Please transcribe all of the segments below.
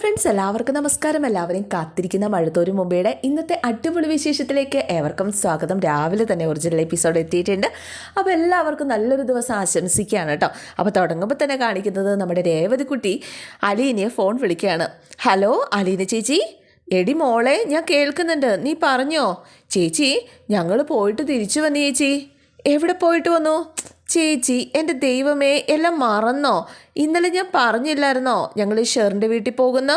Friends എല്ലാവർക്കും നമസ്കാരം. എല്ലാവരെയും കാത്തിരിക്കുന്ന മഴത്തോരു മുമ്പയുടെ ഇന്നത്തെ അടിപൊളി വിശേഷത്തിലേക്ക് ഏവർക്കും സ്വാഗതം. രാവിലെ തന്നെ ഒറിജിനൽ എപ്പിസോഡ് എത്തിയിട്ടുണ്ട്. അപ്പോൾ എല്ലാവർക്കും നല്ലൊരു ദിവസം ആശംസിക്കുകയാണ് കേട്ടോ. അപ്പോൾ തുടങ്ങുമ്പോൾ തന്നെ കാണിക്കുന്നത് നമ്മുടെ രേവതിക്കുട്ടി അലീനയെ ഫോൺ വിളിക്കുകയാണ്. ഹലോ അലീന ചേച്ചി. എടി മോളെ ഞാൻ കേൾക്കുന്നുണ്ട്. നീ പറഞ്ഞോ? ചേച്ചി ഞങ്ങൾ പോയിട്ട് തിരിച്ചു വന്നു ചേച്ചി. എവിടെ പോയിട്ട് വന്നു? ചേച്ചി എന്റെ ദൈവമേ എല്ലാം മറന്നോ? ഇന്നലെ ഞാൻ പറഞ്ഞില്ലായിരുന്നോ? ഞങ്ങൾ ഷെറിന്റെ വീട്ടിൽ പോകുന്ന?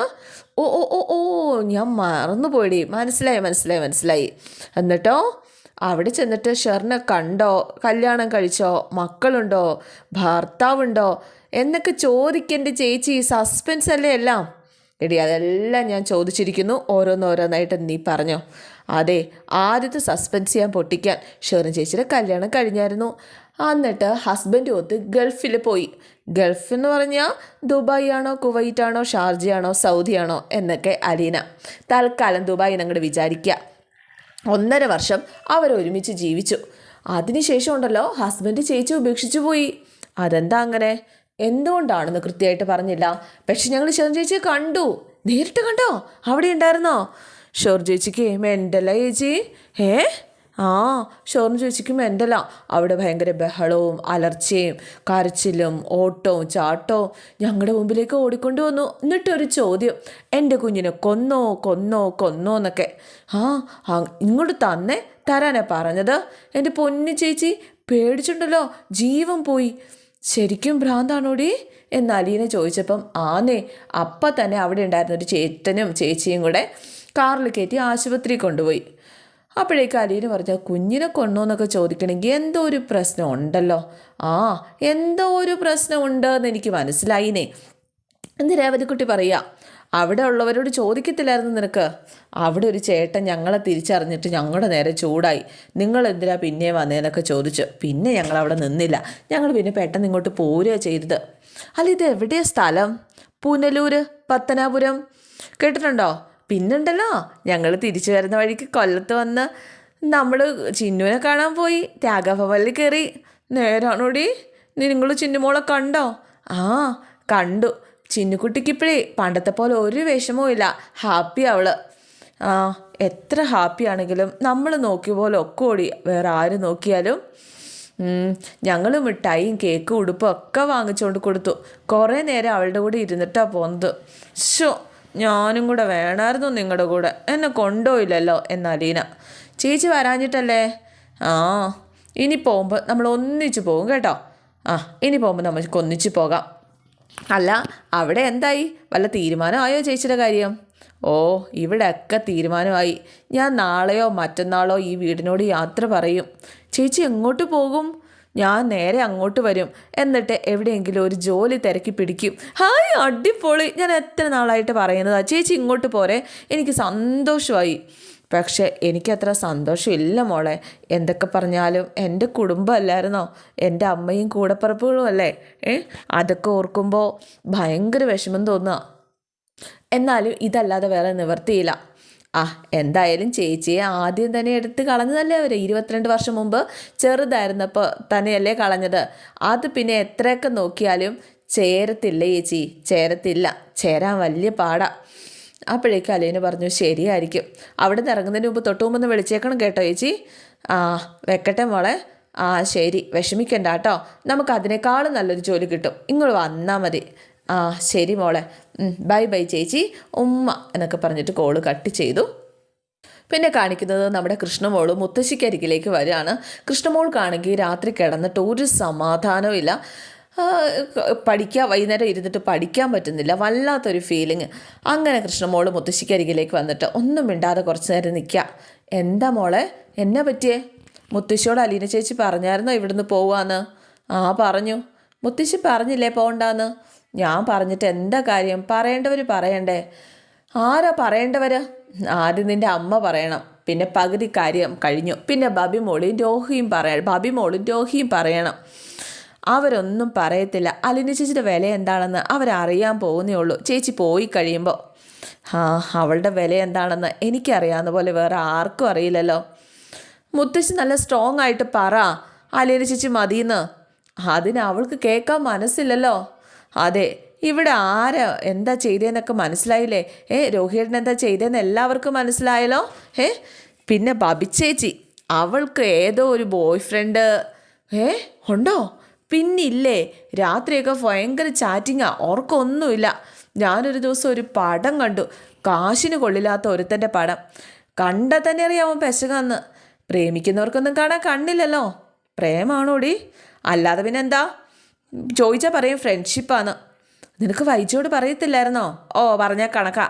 ഓ ഓ ഓ ഓ ഞാൻ മറന്നു പോയിടി മനസ്സിലായി മനസ്സിലായി മനസ്സിലായി. എന്നിട്ടോ? അവിടെ ചെന്നിട്ട് ഷെറിനെ കണ്ടോ? കല്യാണം കഴിച്ചോ? മക്കളുണ്ടോ? ഭർത്താവുണ്ടോ? എന്നൊക്കെ ചോദിക്കേണ്ട ചേച്ചി. സസ്പെൻസ് അല്ലേ എല്ലാം? എടി അതെല്ലാം ഞാൻ ചോദിച്ചിരിക്കുന്നു. ഓരോന്നോരോന്നായിട്ട് നീ പറഞ്ഞോ. അതെ ആദ്യത്തെ സസ്പെൻസ് ചെയ്യാൻ പൊട്ടിക്കാൻ ഷെറിൻ ചേച്ചിയുടെ കല്യാണം കഴിഞ്ഞായിരുന്നു. എന്നിട്ട് ഹസ്ബൻഡ് ഒത്ത് ഗൾഫിൽ പോയി. ഗൾഫ് എന്ന് പറഞ്ഞാൽ ദുബായ് ആണോ കുവൈറ്റ് ആണോ ഷാർജയാണോ ആണോ എന്നൊക്കെ അലീന തൽക്കാലം ദുബായ് അങ്ങോട്ട് വിചാരിക്കുക ഒന്നര വർഷം അവരൊരുമിച്ച് ജീവിച്ചു. അതിനുശേഷം ഉണ്ടല്ലോ ഹസ്ബൻഡ് ചേച്ചി ഉപേക്ഷിച്ചു പോയി. അതെന്താ അങ്ങനെ? എന്തുകൊണ്ടാണെന്ന് കൃത്യമായിട്ട് പറഞ്ഞില്ല. പക്ഷെ ഞങ്ങൾ ഷെർ ചേച്ചിയെ കണ്ടു. നേരിട്ട് കണ്ടോ? അവിടെ ഉണ്ടായിരുന്നോ? ഷോർ ചേച്ചിക്ക് മെന്റല ചേച്ചി. ഏ? ആ ഷോറിന് ചോദിച്ചിരിക്കുമ്പോൾ മെന്റല അവിടെ ഭയങ്കര ബഹളവും അലർച്ചയും കരച്ചിലും ഓട്ടവും ചാട്ടവും. ഞങ്ങളുടെ മുമ്പിലേക്ക് ഓടിക്കൊണ്ടു വന്നു. എന്നിട്ടൊരു ചോദ്യം. എന്റെ കുഞ്ഞിനെ കൊന്നോ കൊന്നോ കൊന്നോ എന്നൊക്കെ. ആ ഇങ്ങോട്ട് തന്നെ തരാനാ പറഞ്ഞത്. എന്റെ പൊന്നു ചേച്ചി പേടിച്ചിട്ടുണ്ടല്ലോ ജീവൻ പോയി. ശരിക്കും ഭ്രാന്താണോടി? എന്ന് അലീന ചോദിച്ചപ്പം ആന്നേ അപ്പം തന്നെ അവിടെ ഉണ്ടായിരുന്ന ഒരു ചേട്ടനും ചേച്ചിയും കൂടെ കാറിൽ കയറ്റി ആശുപത്രി കൊണ്ടുപോയി. അപ്പോഴേക്ക് അലീന പറഞ്ഞ കുഞ്ഞിനെ കൊണ്ടോന്നൊക്കെ ചോദിക്കണമെങ്കിൽ എന്തോ ഒരു പ്രശ്നം ഉണ്ടല്ലോ ആ എന്തോ ഒരു പ്രശ്നമുണ്ട് എന്ന് എനിക്ക് മനസ്സിലായിനേ. എന്ന് രേവതിക്കുട്ടി പറയാ? അവിടെ ഉള്ളവരോട് ചോദിക്കത്തില്ലായിരുന്നു നിനക്ക്? അവിടെ ഒരു ചേട്ടൻ ഞങ്ങളെ തിരിച്ചറിഞ്ഞിട്ട് ഞങ്ങളുടെ നേരെ ചൂടായി. നിങ്ങൾ എന്തിനാ പിന്നെ വന്നേന്നൊക്കെ ചോദിച്ചു. പിന്നെ ഞങ്ങൾ അവിടെ നിന്നില്ല. ഞങ്ങൾ പിന്നെ പെട്ടെന്ന് ഇങ്ങോട്ട് പോരുക ചെയ്തത്. അല്ല ഇത് എവിടെയാ സ്ഥലം? പുനലൂർ പത്തനാപുരം. കേട്ടിട്ടുണ്ടോ? പിന്നുണ്ടല്ലോ ഞങ്ങൾ തിരിച്ചു വരുന്ന വഴിക്ക് കൊല്ലത്ത് വന്ന് നമ്മൾ ചിന്നുവിനെ കാണാൻ പോയി. ത്യാഗഭവനിൽ കയറി നേരാണോടി? നിങ്ങൾ ചിന്നുമോളെ കണ്ടോ? ആ കണ്ടു. ചിന്നുകുട്ടിക്ക് ഇപ്പോഴേ പണ്ടത്തെ പോലെ ഒരു വിഷമവും ഇല്ല. ഹാപ്പി അവൾ. ആ എത്ര ഹാപ്പി ആണെങ്കിലും നമ്മൾ നോക്കിയ പോലെ ഒക്കെ ഓടി വേറെ ആര് നോക്കിയാലും. ഞങ്ങൾ മിഠായിയും കേക്കും ഉടുപ്പും ഒക്കെ വാങ്ങിച്ചുകൊണ്ട് കൊടുത്തു. കുറേ നേരം അവളുടെ കൂടെ ഇരുന്നിട്ടാണ് പോകുന്നത് ഷോ ഞാനും കൂടെ വേണമായിരുന്നു നിങ്ങളുടെ കൂടെ. എന്നെ കൊണ്ടുപോയില്ലല്ലോ എന്നലീന. ചേച്ചി വരാഞ്ഞിട്ടല്ലേ? ആ ഇനി പോകുമ്പോൾ നമ്മൾ ഒന്നിച്ച് പോകും കേട്ടോ. ആ ഇനി പോകുമ്പോൾ നമുക്ക് ഒന്നിച്ച് പോകാം. അല്ല അവിടെ എന്തായി? വല്ല തീരുമാനമായോ ചേച്ചിയുടെ കാര്യം? ഓ ഇവിടെയൊക്കെ തീരുമാനമായി. ഞാൻ നാളെയോ മറ്റന്നാളോ ഈ വീടിനോട് യാത്ര പറയും. ചേച്ചി എങ്ങോട്ട് പോകും? ഞാൻ നേരെ അങ്ങോട്ട് വരും. എന്നിട്ട് എവിടെയെങ്കിലും ഒരു ജോലി തിരക്കി പിടിക്കും. ഹായ് അടിപൊളി. ഞാൻ എത്ര നാളായിട്ട് പറയുന്നതാ? ചേച്ചി ഇങ്ങോട്ട് പോരെ. എനിക്ക് സന്തോഷമായി. പക്ഷേ എനിക്കത്ര സന്തോഷമില്ല മോളെ. എന്തൊക്കെ പറഞ്ഞാലും എന്റെ കുടുംബമല്ലായിരുന്നോ? എന്റെ അമ്മയും കൂടപ്പിറപ്പുകളും അല്ലേ? ഏ? അതൊക്കെ ഓർക്കുമ്പോൾ ഭയങ്കര വിഷമം തോന്നുക എന്നാലും ഇതല്ലാതെ വേറെ നിവർത്തിയില്ല ആ എന്തായാലും ചേച്ചിയെ ആദ്യം തന്നെ എടുത്ത് കളഞ്ഞതല്ലേ അവർ ഇരുപത്തിരണ്ട് വർഷം മുമ്പ് ചെറുതായിരുന്നപ്പോൾ തന്നെയല്ലേ കളഞ്ഞത്. അത് പിന്നെ എത്രയൊക്കെ നോക്കിയാലും ചേരത്തില്ല ചേച്ചി. ചേരത്തില്ല. ചേരാൻ വലിയ പാടാ. അപ്പോഴേക്കും അലീന പറഞ്ഞു ശരിയായിരിക്കും. അവിടെ നിന്ന് ഇറങ്ങുന്നതിന് മുമ്പ് തൊട്ട് മുമ്പ് ഒന്ന് വിളിച്ചേക്കണം കേട്ടോ ചേച്ചി. ആ വെക്കട്ടെ മോളെ. ആ ശരി. വിഷമിക്കണ്ട കേട്ടോ. നമുക്ക് അതിനേക്കാളും നല്ലൊരു ജോലി കിട്ടും. ഇങ്ങോട്ട് വന്നാൽ മതി. ആ ശരി മോളെ. ബൈ ബൈ ചേച്ചി. ഉമ്മ എന്നൊക്കെ പറഞ്ഞിട്ട് കോൾ കട്ട് ചെയ്തു. പിന്നെ കാണിക്കുന്നത് നമ്മുടെ കൃഷ്ണമോൾ മുത്തശ്ശിക്കരികിലേക്ക് വരികയാണ്. കൃഷ്ണമോൾക്കാണെങ്കിൽ രാത്രി കിടന്നിട്ട് ഒരു സമാധാനവും ഇല്ല. പഠിക്കാൻ വൈകുന്നേരം ഇരുന്നിട്ട് പഠിക്കാൻ പറ്റുന്നില്ല. വല്ലാത്തൊരു ഫീലിങ് അങ്ങനെ കൃഷ്ണമോൾ മുത്തശ്ശിക്കരികിലേക്ക് വന്നിട്ട് ഒന്നും മിണ്ടാതെ കുറച്ച് നേരം നിൽക്കുക. എന്താ മോളെ? എന്നെ പറ്റിയേ? മുത്തശ്ശിയോട് അലീന ചേച്ചി പറഞ്ഞായിരുന്നോ ഇവിടുന്ന് പോവാന്ന്? ആ പറഞ്ഞു. മുത്തശ്ശി പറഞ്ഞില്ലേ പോണ്ടാന്ന്? ഞാൻ പറഞ്ഞിട്ട് എന്താ കാര്യം? പറയേണ്ടവർ പറയണ്ടേ? ആരാ പറയേണ്ടവർ ആദ്യം നിന്റെ അമ്മ പറയണം. പിന്നെ പകുതി കാര്യം കഴിഞ്ഞു. പിന്നെ ബബി മോളിയും രോഹിയും പറയണം ബബി മോളും രോഹിയും പറയണം. അവരൊന്നും പറയത്തില്ല. അലിനി ചേച്ചിയുടെ വില എന്താണെന്ന് അവരറിയാൻ പോകുന്നേ ഉള്ളൂ. ചേച്ചി പോയി കഴിയുമ്പോൾ ആ അവളുടെ വില എന്താണെന്ന് എനിക്കറിയാവുന്ന പോലെ വേറെ ആർക്കും അറിയില്ലല്ലോ. മുത്തശ്ശി നല്ല സ്ട്രോങ് ആയിട്ട് പറ. അലിനി ചേച്ചി മതിയെന്ന്. അതിന് അവൾക്ക് കേൾക്കാൻ മനസ്സില്ലല്ലോ. അതെ ഇവിടെ ആരാ? എന്താ ചെയ്തതെന്നൊക്കെ മനസ്സിലായില്ലേ? ഏ രോഹിയേട്ടൻ എന്താ ചെയ്തതെന്ന് എല്ലാവർക്കും മനസ്സിലായല്ലോ? ഏ പിന്നെ ബബിച്ചേച്ചി അവൾക്ക് ഏതോ ഒരു ബോയ് ഫ്രണ്ട് ഏ ഉണ്ടോ? പിന്നില്ലേ രാത്രിയൊക്കെ ഭയങ്കര ചാറ്റിങ്ങാ ഓർക്കൊന്നുമില്ല. ഞാനൊരു ദിവസം ഒരു പടം കണ്ടു കാശിന് കൊള്ളില്ലാത്ത ഒരുത്തന്റെ പടം. കണ്ടാൽ തന്നെ അറിയാമോ പെശകാന്ന്? പ്രേമിക്കുന്നവർക്കൊന്നും കാണാൻ കണ്ണില്ലല്ലോ. പ്രേമാണോടി? അല്ലാതെ പിന്നെ എന്താ ചോദിച്ചാൽ പറയും ഫ്രണ്ട്ഷിപ്പാണ് നിനക്ക് വൈജോട് പറയത്തില്ലായിരുന്നോ? ഓ പറഞ്ഞാൽ കണക്കാ.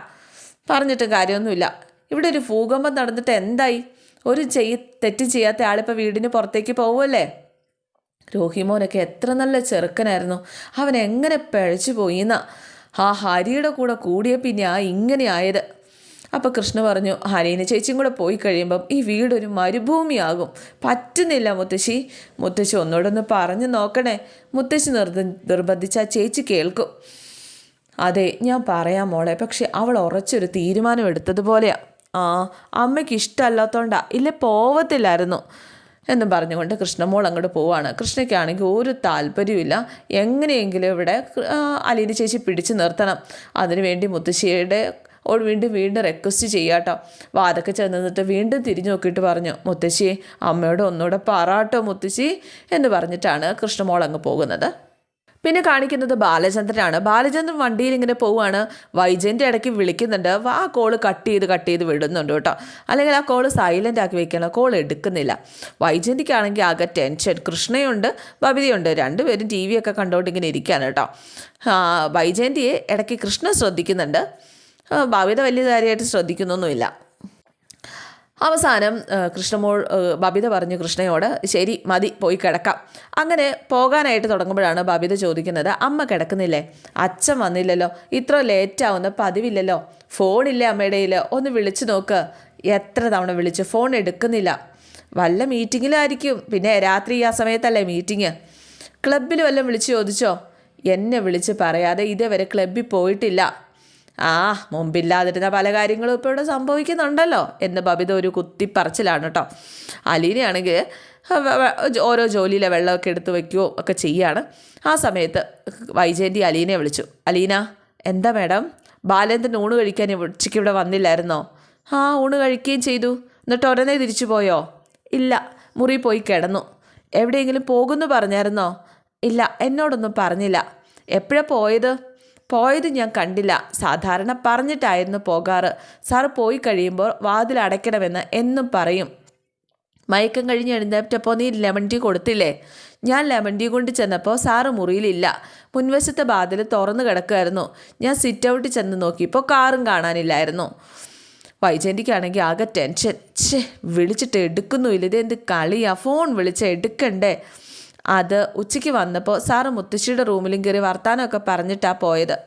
പറഞ്ഞിട്ടും കാര്യമൊന്നുമില്ല. ഇവിടെ ഒരു ഭൂകമ്പം നടന്നിട്ട് എന്തായി? ഒരു ചെയ് തെറ്റ് ചെയ്യാത്ത ആളിപ്പോൾ വീടിന് പുറത്തേക്ക് പോവുമല്ലേ രോഹിമോനൊക്കെ എത്ര നല്ല ചെറുക്കനായിരുന്നു. അവൻ എങ്ങനെ പിഴച്ചു പോയിന്ന. ആ ഹരിയുടെ കൂടെ കൂടിയ പിന്നെ ആ ഇങ്ങനെ ആയത് അപ്പോൾ കൃഷ്ണ പറഞ്ഞു ഹരീന ചേച്ചിയും കൂടെ പോയി കഴിയുമ്പം ഈ വീടൊരു മരുഭൂമിയാകും. പറ്റുന്നില്ല മുത്തശ്ശി. മുത്തശ്ശി ഒന്നോടൊന്ന് പറഞ്ഞു നോക്കണേ. മുത്തശ്ശി നിർബ നിർബന്ധിച്ച ചേച്ചി കേൾക്കും. അതെ ഞാൻ പറയാം മോളെ. പക്ഷെ അവൾ ഉറച്ചൊരു തീരുമാനം എടുത്തതുപോലെയാ. ആ അമ്മയ്ക്ക് ഇഷ്ടമല്ലാത്തോണ്ടാ. ഇല്ലേ പോവത്തില്ലായിരുന്നു. എന്നും പറഞ്ഞുകൊണ്ട് കൃഷ്ണമോൾ അങ്ങോട്ട് പോവാണ്. കൃഷ്ണയ്ക്കാണെങ്കിൽ ഒരു താല്പര്യമില്ല എങ്ങനെയെങ്കിലും ഇവിടെ അലീന ചേച്ചി പിടിച്ചു നിർത്തണം. അതിനുവേണ്ടി മുത്തശ്ശിയുടെ ഓൾ വീണ്ടും വീണ്ടും റിക്വസ്റ്റ് ചെയ്യാട്ടോ. വാതൊക്കെ ചെന്ന് നിന്നിട്ട് വീണ്ടും തിരിഞ്ഞു നോക്കിയിട്ട് പറഞ്ഞു മുത്തശ്ശി അമ്മയോട് ഒന്നുകൂടെ പാറാട്ടോ മുത്തശ്ശി എന്ന് പറഞ്ഞിട്ടാണ് കൃഷ്ണമോൾ അങ്ങ് പോകുന്നത്. പിന്നെ കാണിക്കുന്നത് ബാലചന്ദ്രനാണ്. ബാലചന്ദ്രൻ വണ്ടിയിൽ ഇങ്ങനെ പോവുകയാണ്. വൈജയന്റെ ഇടയ്ക്ക് വിളിക്കുന്നുണ്ട്. ആ കോൾ കട്ട് ചെയ്ത് കട്ട് ചെയ്ത് വിടുന്നുണ്ട് കേട്ടോ. അല്ലെങ്കിൽ ആ കോൾ സൈലന്റ് ആക്കി വെക്കണം. കോൾ എടുക്കുന്നില്ല. വൈജയന്തിക്കാണെങ്കിൽ ആകെ ടെൻഷൻ കൃഷ്ണയുണ്ട് ബബിതയുണ്ട് രണ്ടുപേരും ടി ഒക്കെ കണ്ടുകൊണ്ട് ഇങ്ങനെ ഇരിക്കുകയാണ് കേട്ടോ. വൈജയന്തിയെ ഇടയ്ക്ക് കൃഷ്ണ ശ്രദ്ധിക്കുന്നുണ്ട്. ആ, വലിയ കാര്യമായിട്ട് ശ്രദ്ധിക്കുന്നൊന്നുമില്ല. അവസാനം കൃഷ്ണമോൾ ബബിത പറഞ്ഞു കൃഷ്ണയോട് ശരി മതി പോയി കിടക്കാം. അങ്ങനെ പോകാനായിട്ട് തുടങ്ങുമ്പോഴാണ് ബബിത ചോദിക്കുന്നത് അമ്മ കിടക്കുന്നില്ലേ? അച്ഛൻ വന്നില്ലല്ലോ? ഇത്ര ലേറ്റ് ആവുന്ന പതിവില്ലല്ലോ? ഫോണില്ലേ അമ്മയുടെ കയ്യിൽ ഒന്ന് വിളിച്ചു നോക്ക്. എത്ര തവണ വിളിച്ചു? ഫോൺ എടുക്കുന്നില്ല. വല്ല മീറ്റിങ്ങിലായിരിക്കും പിന്നെ രാത്രി ആ സമയത്തല്ലേ മീറ്റിങ് ക്ലബിൽ വല്ലതും വിളിച്ച് ചോദിച്ചോ? എന്നെ വിളിച്ച് പറയാതെ ഇതേവരെ ക്ലബിൽ പോയിട്ടില്ല. ആ മുമ്പില്ലാതിരുന്ന പല കാര്യങ്ങളും ഇപ്പോൾ ഇവിടെ സംഭവിക്കുന്നുണ്ടല്ലോ എന്ന് ബബിത ഒരു കുത്തിപ്പറച്ചിലാണ് കേട്ടോ അലീനയാണെങ്കിൽ ഓരോ ജോലിയിലെ വെള്ളമൊക്കെ എടുത്ത് വയ്ക്കുകയോ ഒക്കെ ചെയ്യാണ്. ആ സമയത്ത് വൈജയന്തി അലീനയെ വിളിച്ചു. അലീന എന്താ മാഡം? ബാലേന്ദ്രൻ ഊണ് കഴിക്കാൻ ഉച്ചയ്ക്ക് ഇവിടെ വന്നില്ലായിരുന്നോ? ആ ഊണ് കഴിക്കുകയും ചെയ്തു. എന്നിട്ട് ഉടനെ തിരിച്ചു പോയോ? ഇല്ല മുറി പോയി കിടന്നു. എവിടെയെങ്കിലും പോകുന്നു പറഞ്ഞായിരുന്നോ? ഇല്ല എന്നോടൊന്നും പറഞ്ഞില്ല. എപ്പോഴാണ് പോയത്? പോയത് ഞാൻ കണ്ടില്ല. സാധാരണ പറഞ്ഞിട്ടായിരുന്നു പോകാറ്. സാർ പോയി കഴിയുമ്പോൾ വാതിൽ അടയ്ക്കണമെന്ന് എന്നും പറയും. മയക്കം കഴിഞ്ഞ് എഴുന്നേറ്റപ്പോൾ നീ ലെമൺ ടീ കൊടുത്തില്ലേ? ഞാൻ ലെമൺ ടീ കൊണ്ട് ചെന്നപ്പോൾ സാറ് മുറിയിലില്ല. മുൻവശത്തെ വാതിൽ തുറന്നു കിടക്കുമായിരുന്നു. ഞാൻ സിറ്റ് ഔട്ട് ചെന്ന് നോക്കിയപ്പോൾ കാറും കാണാനില്ലായിരുന്നു. വൈജയന്തിക്കാണെങ്കിൽ ആകെ ടെൻഷൻ ഛേ വിളിച്ചിട്ട് എടുക്കുന്നുമില്ല. ഇതെന്ത് കളിയാ? ഫോൺ വിളിച്ച് എടുക്കണ്ടേ? അത് ഉച്ചയ്ക്ക് വന്നപ്പോൾ സാറ് മുത്തശ്ശിയുടെ റൂമിലും കയറി വർത്താനമൊക്കെ പറഞ്ഞിട്ടാണ് പോയത്.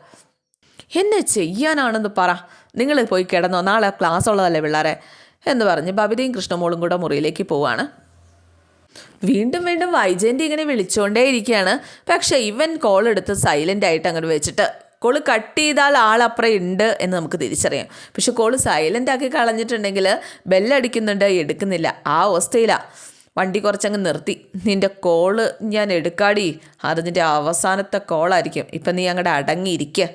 എന്നെ ചെയ്യാനാണെന്ന് പറ. നിങ്ങൾ പോയി കിടന്നോ. നാളെ ക്ലാസ് ഉള്ളതല്ലേ പിള്ളേരെ? എന്ന് പറഞ്ഞ് ബബിതയും കൃഷ്ണമോളും കൂടെ മുറിയിലേക്ക് പോവാണ്. വീണ്ടും വീണ്ടും വൈജയന്തി ഇങ്ങനെ വിളിച്ചുകൊണ്ടേ ഇരിക്കുകയാണ്. പക്ഷേ ഇവൻ കോൾ എടുത്ത് സൈലന്റ് ആയിട്ട് അങ്ങോട്ട് വെച്ചിട്ട് കോൾ കട്ട് ചെയ്താൽ ആളപ്പുറം ഉണ്ട് എന്ന് നമുക്ക് തിരിച്ചറിയാം. പക്ഷെ കോൾ സൈലന്റ് ആക്കി കളഞ്ഞിട്ടുണ്ടെങ്കിൽ ബെല്ലടിക്കുന്നുണ്ട് എടുക്കുന്നില്ല. ആ അവസ്ഥയിലാണ് വണ്ടി കുറച്ചങ്ങ് നിർത്തി. നിന്റെ കോൾ ഞാൻ എടുക്കാടി. അത് നിന്റെ അവസാനത്തെ കോളായിരിക്കും ഇപ്പം നീ അങ്ങോട്ട് അടങ്ങിയിരിക്കുക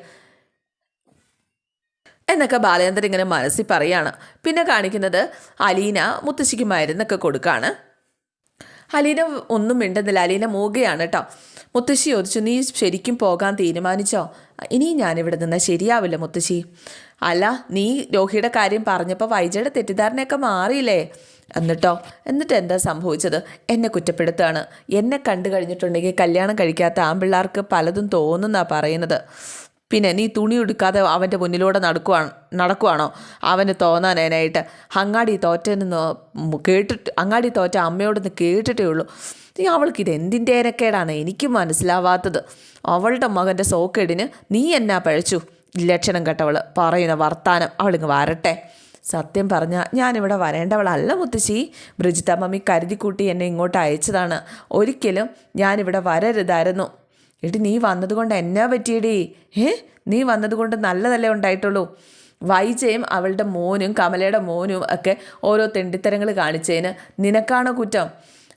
എന്നൊക്കെ ബാലേന്ദ്രൻ ഇങ്ങനെ മനസ്സിൽ പറയാണ്. പിന്നെ കാണിക്കുന്നത് അലീന മുത്തശ്ശിക്ക് മരുന്നൊക്കെ കൊടുക്കുകയാണ് അലീന ഒന്നും മിണ്ടുന്നില്ല. അലീന മൂകയാണ് കേട്ടോ മുത്തശ്ശി ചോദിച്ചു നീ ശരിക്കും പോകാൻ തീരുമാനിച്ചോ? ഇനി ഞാനിവിടെ നിന്നാൽ ശരിയാവില്ല മുത്തശ്ശി. അല്ല നീ രോഹിയുടെ കാര്യം പറഞ്ഞപ്പോൾ വൈജയുടെ തെറ്റിദ്ധാരണയൊക്കെ മാറിയില്ലേ? എന്നിട്ടോ? എന്നിട്ട് എന്താ സംഭവിച്ചത്? എന്നെ കുറ്റപ്പെടുത്താണ് എന്നെ കണ്ടു കഴിഞ്ഞിട്ടുണ്ടെങ്കിൽ കല്യാണം കഴിക്കാത്ത ആൺപിള്ളേർക്ക് പലതും തോന്നുന്നാ പറയുന്നത്. പിന്നെ നീ തുണി ഉടുക്കാതെ അവന്റെ മുന്നിലൂടെ നടക്കുവാണ് നടക്കുവാണോ? അവന് തോന്നാനായിട്ട് അങ്ങാടി തോറ്റെന്ന് കേട്ടിട്ട് അങ്ങാടി തോറ്റ അമ്മയോടൊന്ന് കേട്ടിട്ടേ ഉള്ളൂ. നീ അവൾക്ക് ഇത് എന്തിന്റെ ഏനക്കേടാണ് എനിക്ക് മനസ്സിലാവാത്തത്. അവളുടെ മകന്റെ സോക്കേടിന് നീ എന്നാ പഴച്ചു? ലക്ഷണം കേട്ടവൾ പറയുന്ന വർത്താനം അവളിങ്ങ് വരട്ടെ. സത്യം പറഞ്ഞാൽ ഞാനിവിടെ വരേണ്ടവളല്ല മുത്തശ്ശി. ബ്രിജിത മമ്മി കരുതിക്കൂട്ടി എന്നെ ഇങ്ങോട്ട് അയച്ചതാണ്. ഒരിക്കലും ഞാനിവിടെ വരരുതായിരുന്നു. എടി നീ വന്നതുകൊണ്ട് എന്നാ പറ്റിയടി? ഏ നീ വന്നതുകൊണ്ട് നല്ലതല്ലേ ഉണ്ടായിട്ടുള്ളൂ? വൈജയും അവളുടെ മോനും കമലയുടെ മോനും ഒക്കെ ഓരോ തെണ്ടിത്തരങ്ങൾ കാണിച്ചതിന് നിനക്കാണോ കുറ്റം?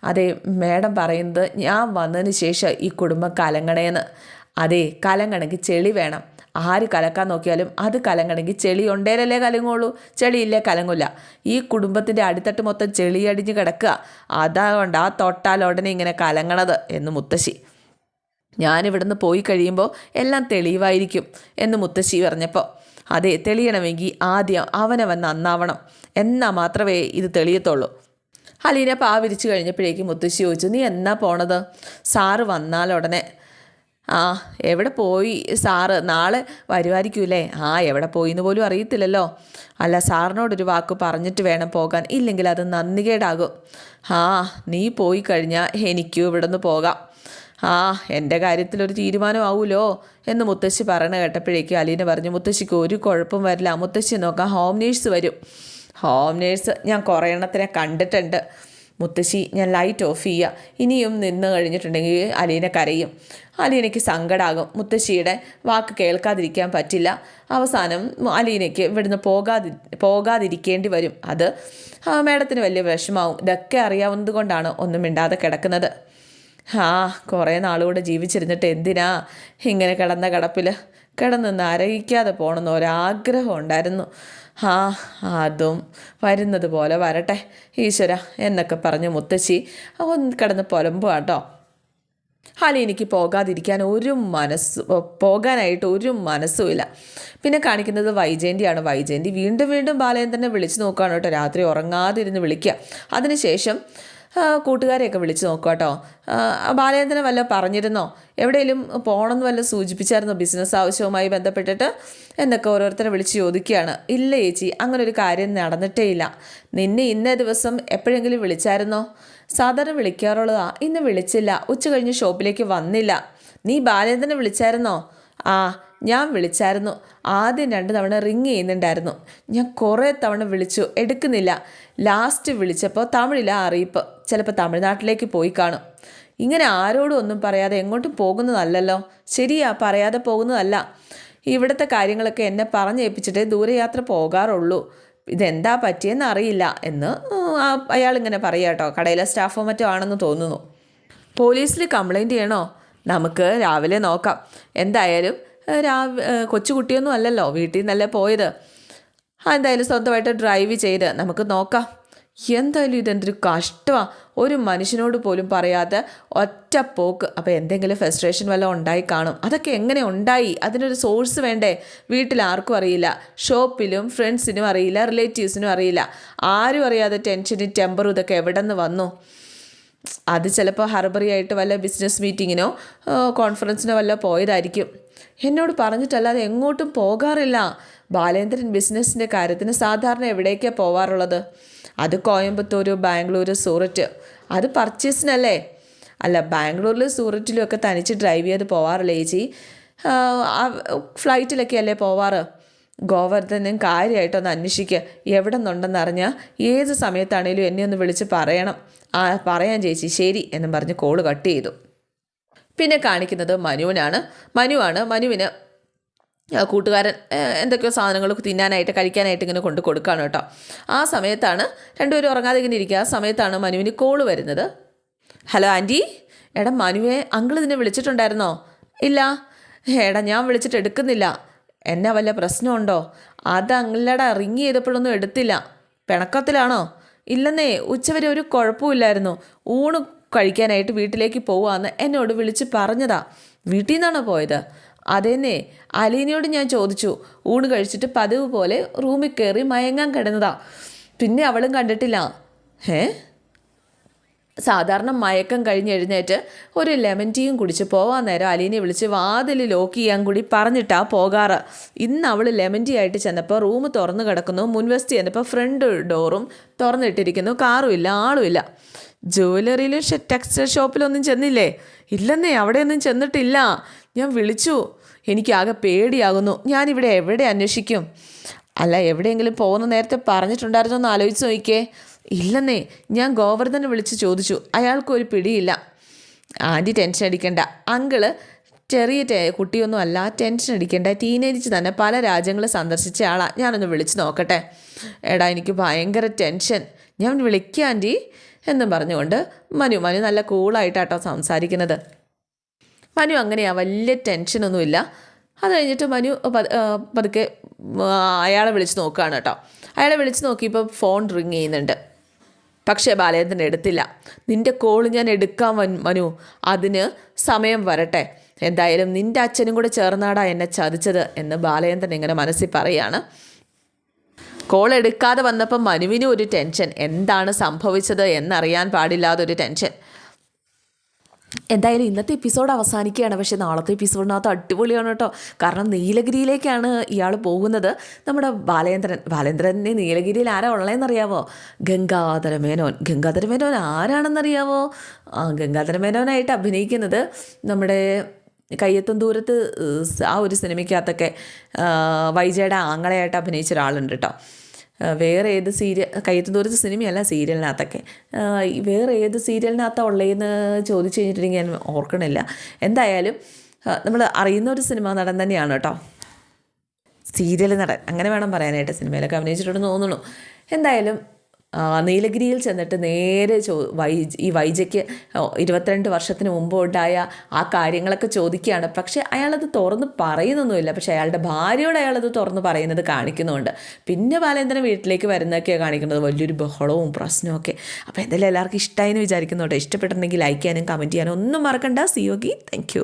അതെ മേഡം പറയുന്നത് ഞാൻ വന്നതിന് ശേഷം ഈ കുടുംബം കലങ്ങണേന്ന്. അതെ കലങ്ങണെങ്കിൽ ചെളി വേണം. ആര് കലക്കാൻ നോക്കിയാലും അത് കലങ്ങണമെങ്കിൽ ചെളി ഉണ്ടേലല്ലേ കലങ്ങുള്ളൂ. ചെളിയില്ലേ കലങ്ങില്ല ഈ കുടുംബത്തിന്റെ അടിത്തട്ട് മൊത്തം ചെളിയടിഞ്ഞ് കിടക്കുക. അതുകൊണ്ട് ആ തൊട്ടാൽ ഉടനെ ഇങ്ങനെ കലങ്ങണത് എന്ന് മുത്തശ്ശി. ഞാനിവിടുന്ന് പോയി കഴിയുമ്പോൾ എല്ലാം തെളിവായിരിക്കും എന്ന് മുത്തശ്ശി പറഞ്ഞപ്പോൾ അതെ തെളിയണമെങ്കിൽ ആദ്യം അവനവൻ നന്നാവണം. എന്നാൽ മാത്രമേ ഇത് തെളിയത്തുള്ളൂ. അലീന പാ വിരിച്ചു കഴിഞ്ഞപ്പോഴേക്കും മുത്തശ്ശി ചോദിച്ചു നീ എന്നാ പോണത്? സാറ് വന്നാൽ ഉടനെ ആ എവിടെ പോയി സാറ്? നാളെ വരുമായിരിക്കൂലേ ആ എവിടെ പോയി എന്ന് പോലും അറിയത്തില്ലല്ലോ. അല്ല സാറിനോടൊരു വാക്ക് പറഞ്ഞിട്ട് വേണം പോകാൻ. ഇല്ലെങ്കിൽ അത് നന്ദികേടാകും. ആ നീ പോയി കഴിഞ്ഞാൽ എനിക്കും ഇവിടെ നിന്ന് പോകാം. ആ എന്റെ കാര്യത്തിലൊരു തീരുമാനമാവൂലോ? എന്ന് മുത്തശ്ശി പറയണ കേട്ടപ്പോഴേക്കും അലീന പറഞ്ഞു മുത്തശ്ശിക്ക് ഒരു കുഴപ്പം വരില്ല. മുത്തശ്ശി നോക്കാം ഹോം നേഴ്സ് വരും. ഹോം നേഴ്സ് ഞാൻ കുറേ എണ്ണത്തിനെ കണ്ടിട്ടുണ്ട്. മുത്തശ്ശി ഞാൻ ലൈറ്റ് ഓഫ് ചെയ്യുക. ഇനിയും നിന്ന് കഴിഞ്ഞിട്ടുണ്ടെങ്കിൽ അലീന കരയും. അലീനയ്ക്ക് സങ്കടാകും. മുത്തശ്ശിയുടെ വാക്ക് കേൾക്കാതിരിക്കാൻ പറ്റില്ല. അവസാനം അലീനയ്ക്ക് ഇവിടുന്ന് പോകാതി പോകാതിരിക്കേണ്ടി വരും. അത് മേഡത്തിന് വലിയ വിഷമാവും. ഇതൊക്കെ അറിയാവുന്നത് കൊണ്ടാണ് ഒന്നും മിണ്ടാതെ കിടക്കുന്നത്. ആ കുറേ നാളുകൂടെ ജീവിച്ചിരുന്നിട്ട് എന്തിനാ ഇങ്ങനെ കിടന്ന കിടപ്പിൽ കിടന്ന് നരകിക്കാതെ പോകണമെന്ന് ഒരാഗ്രഹം ഉണ്ടായിരുന്നു. ആ അതും വരുന്നത് പോലെ വരട്ടെ. ഈശ്വര എന്നൊക്കെ പറഞ്ഞ് മുത്തശ്ശി ഒന്ന് കിടന്ന് പുലമ്പുക കേട്ടോ ഹാലി എനിക്ക് പോകാതിരിക്കാൻ ഒരു മനസ്സ് പോകാനായിട്ട് ഒരു മനസ്സുമില്ല പിന്നെ കാണിക്കുന്നത് വൈജയന്തിയാണ്. വൈജയന്തി വീണ്ടും വീണ്ടും ബാലയൻ തന്നെ വിളിച്ചു നോക്കുകയാണ് കേട്ടോ. രാത്രി ഉറങ്ങാതിരുന്ന് വിളിക്കുക. അതിനുശേഷം കൂട്ടുകാരെയൊക്കെ വിളിച്ച് നോക്കുക കേട്ടോ. ആ, ബാലചന്ദ്രനെ വല്ല പറഞ്ഞിരുന്നോ? എവിടെയെങ്കിലും പോകണമെന്ന് വല്ല സൂചിപ്പിച്ചായിരുന്നോ ബിസിനസ് ആവശ്യവുമായി ബന്ധപ്പെട്ടിട്ട്? എന്നൊക്കെ ഓരോരുത്തരെ വിളിച്ച് ചോദിക്കുകയാണ്. ഇല്ല ചേച്ചി അങ്ങനെ ഒരു കാര്യം നടന്നിട്ടേ ഇല്ല. നിന്നെ ഇന്ന ദിവസം എപ്പോഴെങ്കിലും വിളിച്ചായിരുന്നോ? സാധാരണ വിളിക്കാറുള്ളതാ. ഇന്ന് വിളിച്ചില്ല. ഉച്ച കഴിഞ്ഞ് ഷോപ്പിലേക്ക് വന്നില്ല. നീ ബാലേന്ദ്രനെ വിളിച്ചായിരുന്നോ? ആ ഞാൻ വിളിച്ചായിരുന്നു. ആദ്യം രണ്ട് തവണ റിങ് ചെയ്യുന്നുണ്ടായിരുന്നു. ഞാൻ കുറേ തവണ വിളിച്ചു. എടുക്കുന്നില്ല. ലാസ്റ്റ് വിളിച്ചപ്പോൾ തമിഴിലാ അറിയിപ്പ്. ചിലപ്പോൾ തമിഴ്നാട്ടിലേക്ക് പോയി കാണും. ഇങ്ങനെ ആരോടും ഒന്നും പറയാതെ എങ്ങോട്ടും പോകുന്നതല്ലല്ലോ. ശരിയാ പറയാതെ പോകുന്നതല്ല. ഇവിടുത്തെ കാര്യങ്ങളൊക്കെ എന്നെ പറഞ്ഞേൽപ്പിച്ചിട്ടേ ദൂരയാത്ര പോകാറുള്ളൂ. ഇതെന്താ പറ്റിയെന്ന് അറിയില്ല എന്ന് അയാൾ ഇങ്ങനെ പറയാ കേട്ടോ. കടയിലെ സ്റ്റാഫോ മറ്റോ ആണെന്ന് തോന്നുന്നു. പോലീസിൽ കംപ്ലൈന്റ് ചെയ്യണോ? നമുക്ക് രാവിലെ നോക്കാം. എന്തായാലും രാവി കൊച്ചുകുട്ടിയൊന്നും അല്ലല്ലോ വീട്ടിൽ നിന്നല്ലേ പോയത്. ആ എന്തായാലും സ്വന്തമായിട്ട് ഡ്രൈവ് ചെയ്ത് നമുക്ക് നോക്കാം. എന്തായാലും ഇതെന്തൊരു കഷ്ടമാണ് ഒരു മനുഷ്യനോട് പോലും പറയാതെ ഒറ്റ പോക്ക്. അപ്പോൾ എന്തെങ്കിലും ഫ്രസ്ട്രേഷൻ വല്ലതും ഉണ്ടായി കാണും. അതൊക്കെ എങ്ങനെ ഉണ്ടായി? അതിനൊരു സോഴ്സ് വേണ്ടേ? വീട്ടിൽ ആർക്കും അറിയില്ല. ഷോപ്പിലും ഫ്രണ്ട്സിനും അറിയില്ല. റിലേറ്റീവ്സിനും അറിയില്ല. ആരും അറിയാതെ ടെൻഷനും ടെമ്പറും ഇതൊക്കെ എവിടെ നിന്ന് വന്നു? അത് ചിലപ്പോൾ ഹർബറി ആയിട്ട് വല്ല ബിസിനസ് മീറ്റിങ്ങിനോ കോൺഫറൻസിനോ വല്ല പോയതായിരിക്കും. എന്നോട് പറഞ്ഞിട്ടല്ലാതെ എങ്ങോട്ടും പോകാറില്ല. ബാലേന്ദ്രൻ ബിസിനസ്സിന്റെ കാര്യത്തിന് സാധാരണ എവിടേക്കാണ് പോവാറുള്ളത്? അത് കോയമ്പത്തൂർ ബാംഗ്ലൂർ സൂററ്റ്. അത് പർച്ചേസിനല്ലേ? അല്ല ബാംഗ്ലൂരിലും സൂററ്റിലും ഒക്കെ തനിച്ച് ഡ്രൈവ് ചെയ്ത് പോവാറില്ല ചേച്ചി? ഫ്ലൈറ്റിലൊക്കെ അല്ലേ പോവാറ്? ഗോവർദ്ധനും കാര്യമായിട്ടൊന്ന് അന്വേഷിക്കുക എവിടെ നിന്നുണ്ടെന്ന് അറിഞ്ഞാൽ ഏത് സമയത്താണേലും എന്നെ ഒന്ന് വിളിച്ച് പറയണം. ആ പറയാൻ ചേച്ചി. ശരി എന്നും പറഞ്ഞ് കോൾ കട്ട് ചെയ്തു. പിന്നെ കാണിക്കുന്നത് മനുവിനാണ്. മനുവാണ്. മനുവിന് കൂട്ടുകാരൻ എന്തൊക്കെയോ സാധനങ്ങൾ തിന്നാനായിട്ട് കഴിക്കാനായിട്ട് ഇങ്ങനെ കൊണ്ട് കൊടുക്കുകയാണ് കേട്ടോ. ആ സമയത്താണ് രണ്ടുപേരും ഉറങ്ങാതെ ഇങ്ങനെ ഇരിക്കുക. ആ സമയത്താണ് മനുവിന് കോൾ വരുന്നത്. ഹലോ ആന്റി എടാ മനുവെ അങ്കിൾ ഇതിനെ വിളിച്ചിട്ടുണ്ടായിരുന്നോ? ഇല്ല. എടാ ഞാൻ വിളിച്ചിട്ട് എടുക്കുന്നില്ല. എന്നാ വല്ല പ്രശ്നമുണ്ടോ? അത് അങ്കിളടാ റിങ് ചെയ്തപ്പോഴൊന്നും എടുത്തില്ല. പിണക്കത്തിലാണോ? ഇല്ലെന്നേ ഉച്ചവരെ ഒരു കുഴപ്പമില്ലായിരുന്നു ഊണ് കഴിക്കാനായിട്ട് വീട്ടിലേക്ക് പോവാന്ന് എന്നോട് വിളിച്ച് പറഞ്ഞതാ. വീട്ടിൽ നിന്നാണോ പോയത്? അതെന്നെ. അലീനയോട് ഞാൻ ചോദിച്ചു. ഊണ് കഴിച്ചിട്ട് പതിവ് പോലെ റൂമിൽ കയറി മയങ്ങാൻ കിടന്നതാ. പിന്നെ അവളും കണ്ടിട്ടില്ല. ഏ സാധാരണ മയക്കം കഴിഞ്ഞ് എഴുന്നേറ്റ് ഒരു ലെമൺ ടീയും കുടിച്ച് പോവാൻ നേരം അലീനെ വിളിച്ച് വാതിൽ ലോക്ക് ചെയ്യാൻ കൂടി പറഞ്ഞിട്ടാ പോകാറ്. ഇന്ന് അവൾ ലെമൺ ടീ ആയിട്ട് ചെന്നപ്പോൾ റൂം തുറന്നു കിടക്കുന്നു. മുൻവസ്തി ചെന്നപ്പോൾ ഫ്രണ്ട് ഡോറും തുറന്നിട്ടിരിക്കുന്നു. കാറുമില്ല ഇല്ല. ജ്വല്ലറിയിലും ടെക്സ്റ്റൈൽ ഷോപ്പിലൊന്നും ചെന്നില്ലേ? ഇല്ലെന്നേ അവിടെയൊന്നും ചെന്നിട്ടില്ല. ഞാൻ വിളിച്ചു. എനിക്കാകെ പേടിയാകുന്നു. ഞാനിവിടെ എവിടെ അന്വേഷിക്കും? അല്ല എവിടെയെങ്കിലും പോകുന്ന നേരത്തെ പറഞ്ഞിട്ടുണ്ടായിരുന്നോ എന്ന് ആലോചിച്ച് നോക്കിയേ. ഇല്ലെന്നേ ഞാൻ ഗോവർദ്ധനെ വിളിച്ച് ചോദിച്ചു. അയാൾക്കൊരു പിടിയില്ല. ആന്റി ടെൻഷൻ അടിക്കണ്ട. അങ്കിൾ ചെറിയ കുട്ടിയൊന്നും അല്ല ടെൻഷൻ അടിക്കേണ്ട. ടീനേജ് തന്നെ പല രാജ്യങ്ങൾ സന്ദർശിച്ച ആളാണ് ഞാനൊന്ന് വിളിച്ച് നോക്കട്ടെ. എടാ എനിക്ക് ഭയങ്കര ടെൻഷൻ. ഞാൻ വിളിക്കാം ആന്റി എന്നും പറഞ്ഞുകൊണ്ട് മനു മനു നല്ല കൂളായിട്ടാട്ടോ സംസാരിക്കുന്നത്. മനു അങ്ങനെയാ വലിയ ടെൻഷനൊന്നുമില്ല. അത് കഴിഞ്ഞിട്ട് മനു പതുക്കെ അയാളെ വിളിച്ച് നോക്കുകയാണ് കേട്ടോ. അയാളെ വിളിച്ച് നോക്കിയപ്പോൾ ഫോൺ റിങ് ചെയ്യുന്നുണ്ട്. പക്ഷേ ബാലേന്ദ്രൻ എടുത്തില്ല. നിന്റെ കോൾ ഞാൻ എടുക്കാൻ മനു. അതിന് സമയം വരട്ടെ. എന്തായാലും നിന്റെ അച്ഛനും കൂടെ ചേർന്നാടാ എന്നെ ചതിച്ചത് എന്ന് ബാലചന്ദ്രൻ ഇങ്ങനെ മനസ്സിൽ പറയാണ്. കോൾ എടുക്കാതെ വന്നപ്പം മനുവിനും ഒരു ടെൻഷൻ എന്താണ് സംഭവിച്ചത് എന്നറിയാൻ പാടില്ലാതൊരു ടെൻഷൻ എന്തായാലും ഇന്നത്തെ എപ്പിസോഡ് അവസാനിക്കുകയാണ്. പക്ഷേ നാളത്തെ എപ്പിസോഡിനകത്ത് അടിപൊളിയാണ് കേട്ടോ. കാരണം നീലഗിരിയിലേക്കാണ് ഇയാൾ പോകുന്നത്. നമ്മുടെ ബാലേന്ദ്രൻ. ബാലേന്ദ്രനെ നീലഗിരിയിൽ ആരാ ഉള്ളതെന്നറിയാവോ? ഗംഗാധര മേനോൻ. ഗംഗാധര മേനോൻ ആരാണെന്നറിയാവോ? ഗംഗാധര മേനോനായിട്ട് അഭിനയിക്കുന്നത് നമ്മുടെ കയ്യെത്തും ദൂരത്ത് ആ ഒരു സിനിമയ്ക്കകത്തൊക്കെ വൈജയുടെ ആങ്ങളയായിട്ട് അഭിനയിച്ച ഒരാളുണ്ട് കേട്ടോ വേറെ ഏത് സീരിയൽ കയ്യത്തും ദൂരത്ത് സിനിമയല്ല സീരിയലിനകത്തൊക്കെ. വേറെ ഏത് സീരിയലിനകത്താണ് ഉള്ളതെന്ന് ചോദിച്ചു കഴിഞ്ഞിട്ടുണ്ടെങ്കിൽ ഞാൻ ഓർക്കണില്ല. എന്തായാലും നമ്മൾ അറിയുന്ന ഒരു സിനിമ നടൻ തന്നെയാണ് കേട്ടോ സീരിയൽ നടൻ അങ്ങനെ വേണം പറയാനായിട്ട് സിനിമയിലൊക്കെ അഭിനയിച്ചിട്ടുണ്ടെന്ന് തോന്നുന്നു. എന്തായാലും നീലഗിരിയിൽ ചെന്നിട്ട് നേരെ ചോ വൈ ഈ വൈജയ്ക്ക് ഇരുപത്തിരണ്ട് വർഷത്തിന് മുമ്പ് ഉണ്ടായ ആ കാര്യങ്ങളൊക്കെ ചോദിക്കുകയാണ്. പക്ഷേ അയാളത് തുറന്ന് പറയുന്നൊന്നുമില്ല. പക്ഷേ അയാളുടെ ഭാര്യയോട് അയാളത് തുറന്ന് പറയുന്നത് കാണിക്കുന്നുണ്ട്. പിന്നെ ബാലേന്ദ്രൻ വീട്ടിലേക്ക് വരുന്നതൊക്കെയാണ് കാണിക്കുന്നത്. വലിയൊരു ബഹളവും പ്രശ്നമൊക്കെ അപ്പോൾ എന്തായാലും എല്ലാവർക്കും ഇഷ്ടമായി എന്ന് വിചാരിക്കുന്നു കേട്ടോ. ഇഷ്ടപ്പെട്ടിട്ടുണ്ടെങ്കിൽ ലൈക്ക് ചെയ്യാനും കമന്റ് ചെയ്യാനും ഒന്നും മറക്കണ്ട. സി യോഗി താങ്ക്